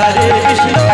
রাধা রে কৃষ্ণ